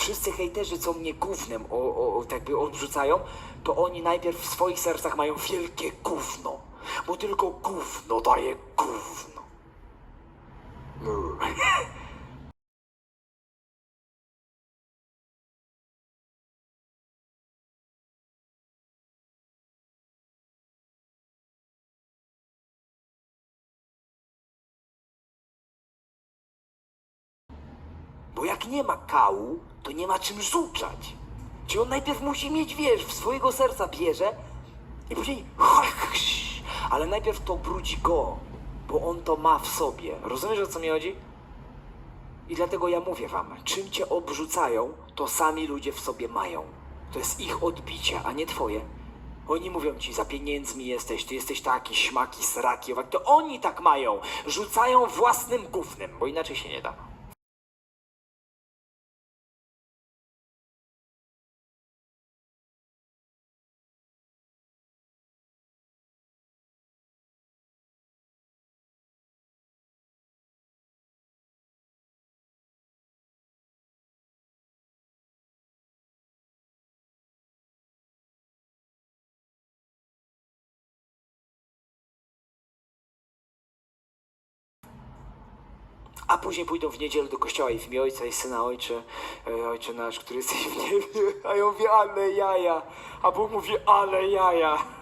wszyscy hejterzy, co mnie gównem o, o, tak by odrzucają, to oni najpierw w swoich sercach mają wielkie gówno. Bo tylko gówno daje gówno. Brr. Bo jak nie ma kału, to nie ma czym rzucać. Czy on najpierw musi mieć, wiesz, w swojego serca bierze i później ale najpierw to brudzi go, bo on to ma w sobie. Rozumiesz, o co mi chodzi? I dlatego ja mówię wam, czym cię obrzucają, to sami ludzie w sobie mają. To jest ich odbicie, a nie twoje. Oni mówią ci, za pieniędzmi jesteś, ty jesteś taki, śmaki, sraki, to oni tak mają. Rzucają własnym gównem, bo inaczej się nie da. A później pójdą w niedzielę do kościoła i w imię Ojca i Syna Ojcze, e, Ojcze nasz, który jesteś w niebie. A ja mówię, ale jaja. A Bóg mówi, ale jaja.